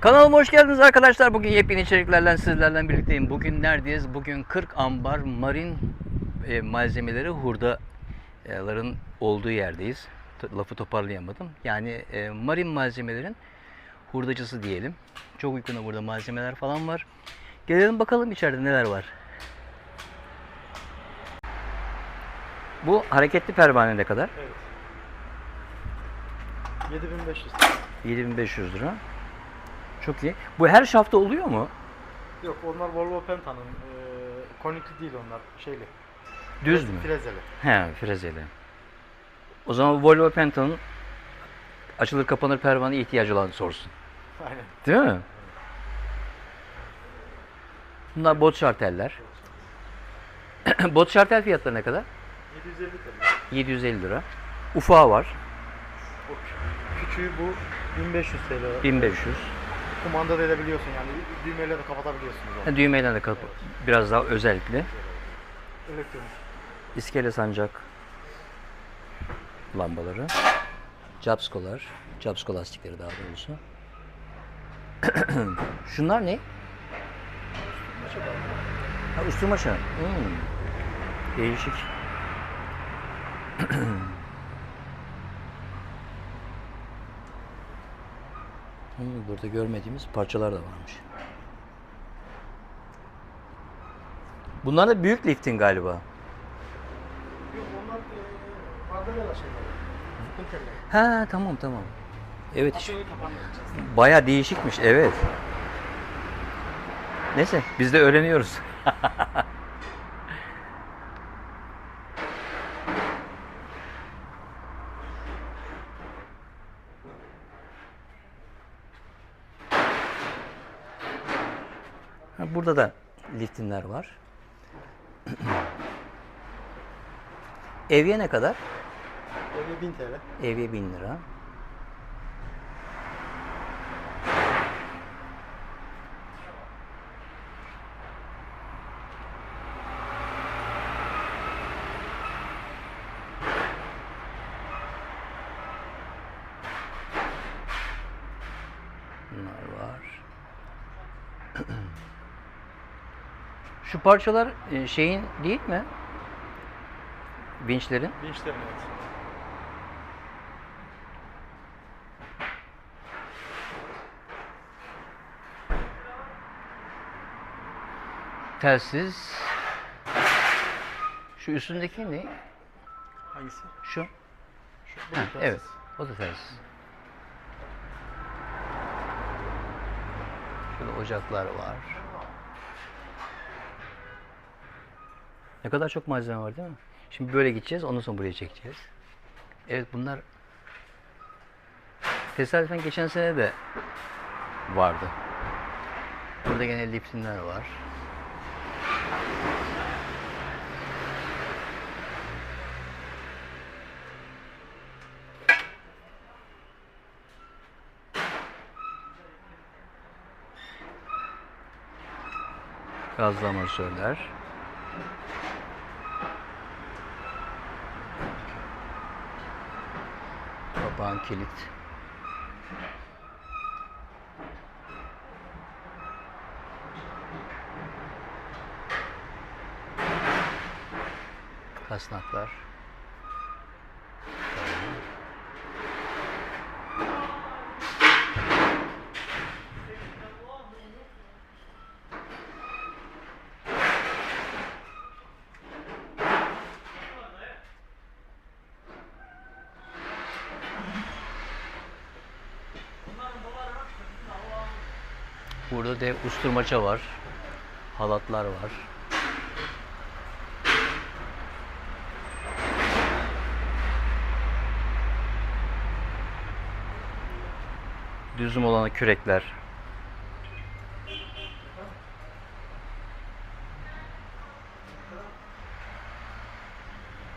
Kanalıma hoş geldiniz arkadaşlar. Bugün yepyeni içeriklerle sizlerle birlikteyim. Bugün neredeyiz? Bugün 40 ambar marin e, malzemeleri hurdaların olduğu yerdeyiz. Lafı toparlayamadım. Yani e, marin malzemelerin hurdacısı diyelim. Çok uykuna burada malzemeler falan var. Gelelim bakalım içeride neler var. Bu hareketli pervane ne kadar? Evet. 7500. 7500 lira. Çok iyi. Bu her şafta oluyor mu? Yok onlar Volvo Penta'nın e, konikli değil onlar şeyli. Düz mü? Frezeli. He, frezeli. O zaman Volvo Penta'nın açılır kapanır pervane ihtiyacı olan sorsun. Aynen. Değil mi? Bunlar bot şarteller. bot şartel fiyatları ne kadar? 750 TL. 750 lira. Ufağı var. O küçüğü bu 1500 TL. 1500. Kumanda da edebiliyorsun yani düğmeyle de kapatabiliyorsunuz onu. Ha, Düğmeyle de kapı. Biraz daha özellikle. Elektronik. İskele sancak lambaları. Capskolar. Capsko lastikleri daha doğrusu. Şunlar ne? Ha, usturmaça. Hmm. Değişik. Hmm, burada görmediğimiz parçalar da varmış. Bunlar da büyük lifting galiba. Yok onlar e, bardavela şeyleri. Kunteller. Ha tamam tamam. Evet. Baya değişikmiş evet. Neyse biz de öğreniyoruz. Burada da liftinler var. Evye ne kadar? Evi 1000 TL. Evye 1000 lira. Bunlar var. Şu parçalar e, şeyin değil mi? Vinçlerin. Vinçlerin evet. Telsiz. Şu üstündeki ne? Hangisi? Şu. Şu, bu Ha, da telsiz. evet. O da telsiz. Şurada ocaklar var. Ne kadar çok malzeme var değil mi? Şimdi böyle gideceğiz, ondan sonra buraya çekeceğiz. Evet bunlar tesadüfen geçen sene de vardı. Burada gene liftinler var. Gazlı Kapağın kilit. Kasnaklar. Burada da usturmaça var. Halatlar var. Düzüm olan kürekler.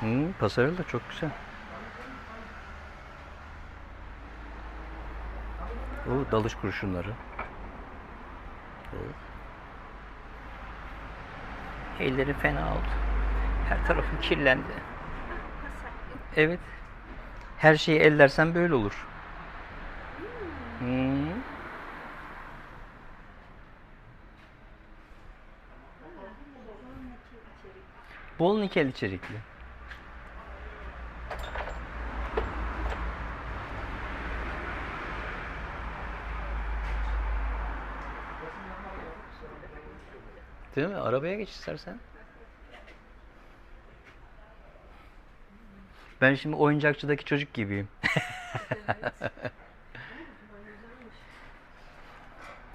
Hmm, pasarel de çok güzel. O dalış kurşunları topladı. Elleri fena oldu. Her tarafım kirlendi. Evet. Her şeyi ellersen böyle olur. Hmm. Bol nikel içerikli. Değil mi? Arabaya geç istersen. Ben şimdi oyuncakçıdaki çocuk gibiyim.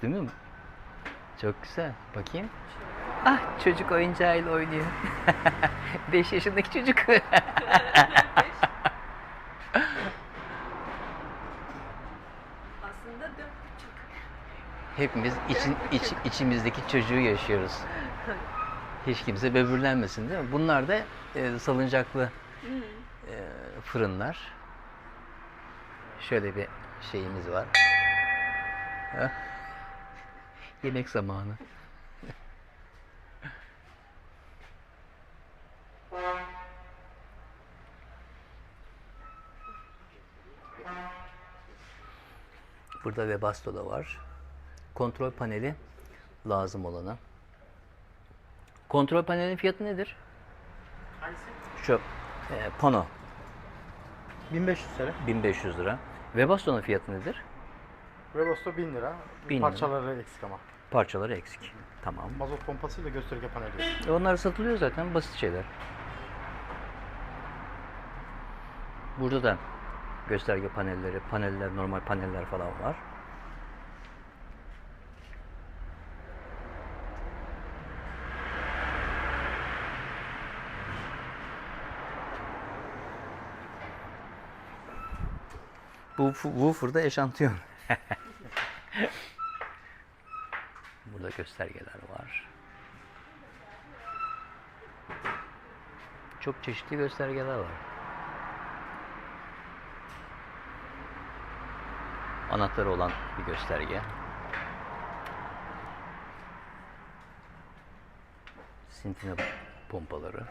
Değil mi? Çok güzel. Bakayım. Ah çocuk oyuncağıyla oynuyor. 5 yaşındaki çocuk. Hepimiz için, iç, içimizdeki çocuğu yaşıyoruz. Hiç kimse böbürlenmesin değil mi? Bunlar da e, salıncaklı e, fırınlar. Şöyle bir şeyimiz var. Yemek zamanı. Burada Webasto da var. Kontrol paneli lazım olana. Kontrol panelinin fiyatı nedir? Hangisi? Şu e, pano 1500 TL. 1500 lira. Webasto'nun fiyatı nedir? Webasto 1000 lira. 1000 lira. Parçaları eksik ama. Parçaları eksik. Tamam. Mazot pompasıyla gösterge paneli. E onlar satılıyor zaten basit şeyler. Burada da gösterge panelleri, paneller, normal paneller falan var. Woofer'da eşantiyon. Burada göstergeler var. Çok çeşitli göstergeler var. Anahtarı olan bir gösterge. Sintine pompaları.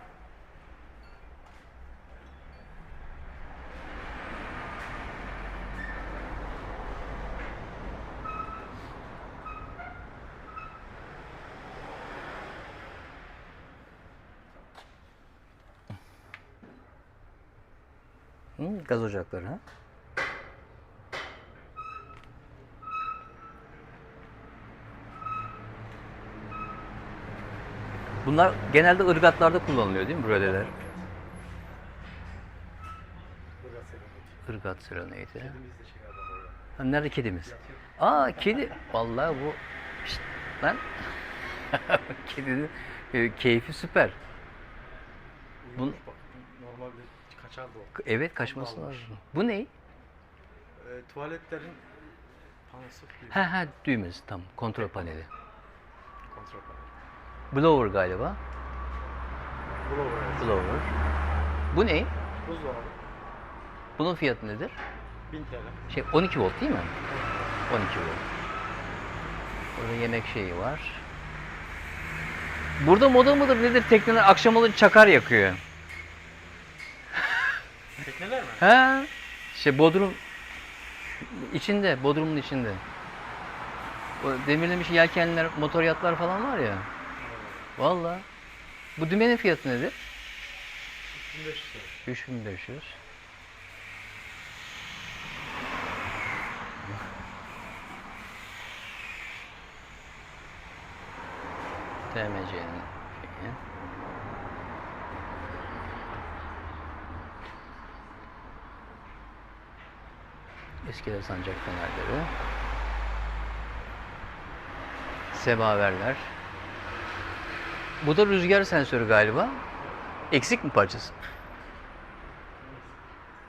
Hı, gaz ocakları? Bunlar genelde ırgatlarda kullanılıyor değil mi röleler? Irgat sereneydi. Ha, nerede kedimiz? Aa kedi. Vallahi bu Şşt, lan. Kedinin e, keyfi süper. Bun, Normalde kaçardı o. evet kaçması Vallahi. lazım. Bu ne? E, tuvaletlerin panosu gibi Ha ha düğmesi tam kontrol paneli. kontrol paneli. Blower galiba. Blower. Blower. Bu ne? Buzdolabı. Bunun fiyatı nedir? 1000 TL. Şey 12 volt değil mi? 12 volt. Burada yemek şeyi var. Burada moda mıdır nedir? Tekneler akşam olunca çakar yakıyor. Tekneler mi? Ha? Şey Bodrum içinde, Bodrum'un içinde. O demirlemiş yelkenler, motor yatlar falan var ya. Vallahi. Bu dümenin fiyatı nedir? 1500 TL. 3500. TMC'nin Eskiler sancak fenerleri. Semaverler. Bu da rüzgar sensörü galiba. Eksik mi parçası?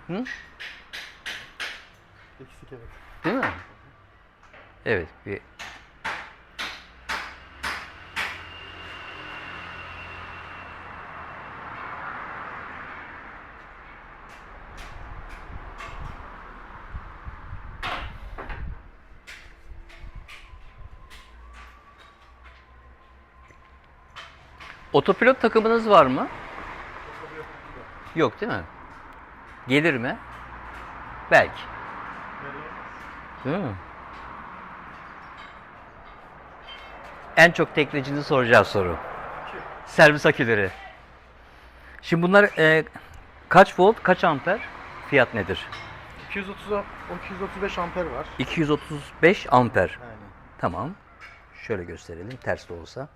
Hı? Eksik evet. Değil mi? Evet. Bir... Otopilot takımınız var mı? Yok değil mi? Gelir mi? Belki. Değil mi? En çok teknecinin soracağı soru. Servis aküleri. Şimdi bunlar e, kaç volt, kaç amper? Fiyat nedir? 230 235 amper var. 235 amper. Aynen. Tamam. Şöyle gösterelim ters de olsa.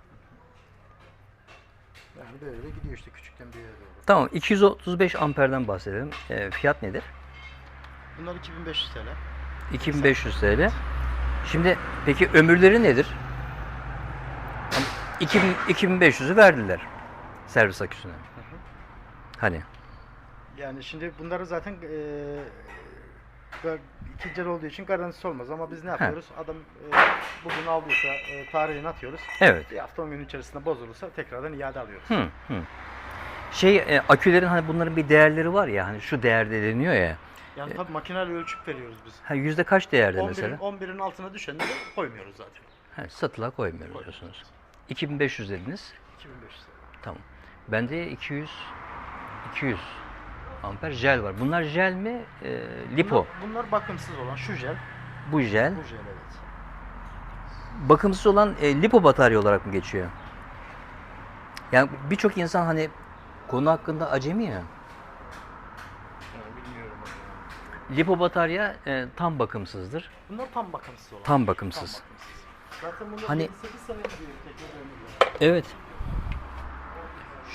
Yani böyle gidiyor işte küçükten büyüğe doğru. Tamam 235 amperden bahsedelim. E, fiyat nedir? Bunlar 2500 TL. 2500 TL. Şimdi peki ömürleri nedir? Hani 2000, 2500'ü verdiler servis aküsüne. Hani Yani şimdi bunları zaten eee ikinci el olduğu için garantisi olmaz ama biz ne yapıyoruz? Adam eee, bugün aldıysa eee, tarihini atıyoruz. evet. Bir hafta 10 gün içerisinde bozulursa tekrardan iade alıyoruz. Hı, hı. Şey e, akülerin hani bunların bir değerleri var ya hani şu değerde deniyor ya. Yani tabii makineli ölçüp veriyoruz biz. Ha yüzde kaç değerde 11'in, mesela? 11'in altına düşenleri koymuyoruz zaten. Ha, satıla koymuyoruz diyorsunuz. 2500 dediniz. 2500 TL. Tamam. Bende 200 200 amper jel var. Bunlar jel mi? E, lipo. Bunlar, bunlar bakımsız olan şu jel, Bu jel. bu jel evet. Bakımsız olan e, lipo batarya olarak mı geçiyor? Yani birçok insan hani konu hakkında acemi ya. Lipo batarya e, tam bakımsızdır. Bunlar tam bakımsız olan. Tam bakımsız. Tam bakımsız. Zaten bunlar Hani- 8 sene ömürler. Evet.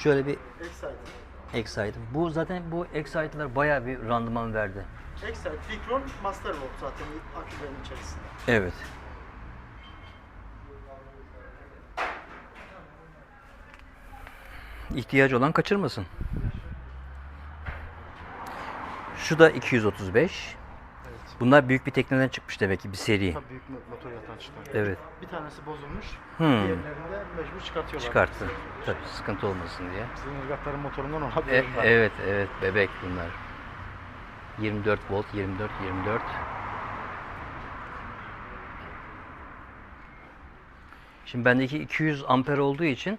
Şöyle bir Excite. Excite. Bu zaten bu Excite'lar bayağı bir randıman verdi. Excite, Victron, Mastervolt zaten akülerin içerisinde. Evet. İhtiyacı olan kaçırmasın. Şu da 235. Bunlar büyük bir tekneden çıkmış demek ki bir seri. Tabii büyük mo- motor yatan çıkan. Evet. Bir tanesi bozulmuş. Hmm. Diğerlerinde mecbur çıkartıyorlar. Çıkarttı. Tabii sıkıntı olmasın diye. Bizim ırgatların motorundan E, olabilir. var. evet evet bebek bunlar. 24 volt 24 24. Şimdi bendeki 200 amper olduğu için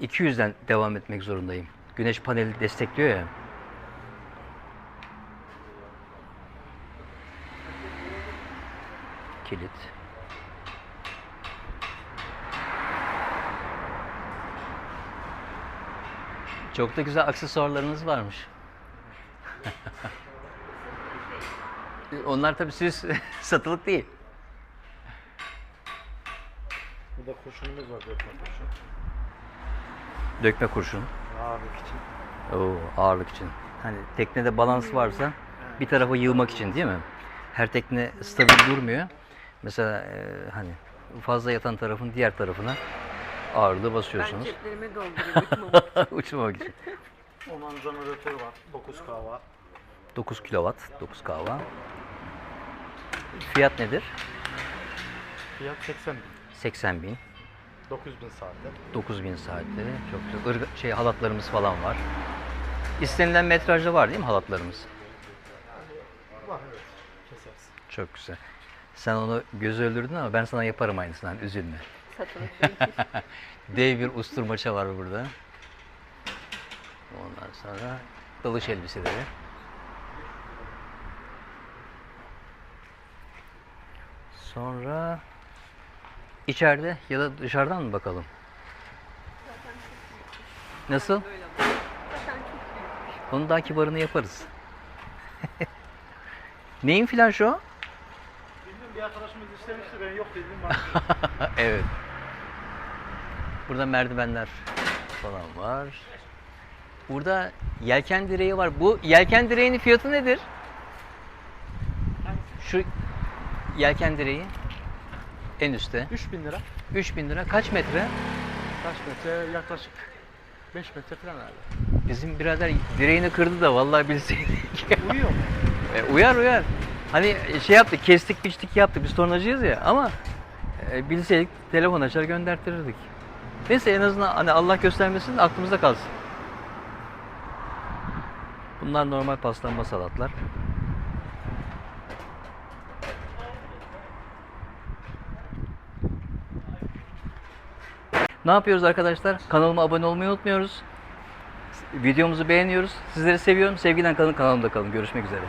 200'den devam etmek zorundayım. Güneş paneli destekliyor ya. Kilit. Çok da güzel aksesuarlarınız varmış. Onlar tabii süs satılık değil. Burada kurşunumuz var dökme kurşun. Dökme kurşun. Ağırlık için. Oo, ağırlık için. Hani teknede balans varsa bir tarafa yığmak için değil mi? Her tekne stabil durmuyor. Mesela e, hani fazla yatan tarafın diğer tarafına ağırlığı Ben basıyorsunuz. ceplerimi dolduruyorum. Uçmamak için. Ondan jeneratör var. 9K var. 9 kW, 9 kW. Fiyat nedir? Fiyat 80 bin. 80 bin. 9000 saatte. 9000 saatleri. Çok güzel. Irga- şey halatlarımız falan var. İstenilen metrajda var değil mi halatlarımız? Var evet. Kesersin. Çok güzel. Sen onu göz öldürdün ama ben sana yaparım aynısından. Üzülme. Satılık değil. Dev bir usturmaça var burada. Ondan sonra dalış elbiseleri. Sonra içeride ya da dışarıdan mı bakalım? Nasıl? Onun daha kibarını yaparız. Neyin filan şu? Bir arkadaşımız istemişti ben yok dedim. Evet. Burada merdivenler falan var. Burada yelken direği var. Bu yelken direğinin fiyatı nedir? Şu yelken direği en üstte. 3000 lira. 3000 lira. Kaç metre? Kaç metre? Yaklaşık 5 metre falan herhalde. Bizim birader direğini kırdı da vallahi bilseydik. Uyuyor mu? E, uyar uyar. Hani şey yaptık, kestik biçtik yaptık. Biz tornacıyız ya ama e, bilseydik telefon açar göndertirirdik. Neyse en azından hani Allah göstermesin aklımızda kalsın. Bunlar normal paslanma salatlar. Ne yapıyoruz arkadaşlar? Kanalıma abone olmayı unutmuyoruz. Videomuzu beğeniyoruz. Sizleri seviyorum. Sevgiyle kalın kanalımda kalın. Görüşmek üzere.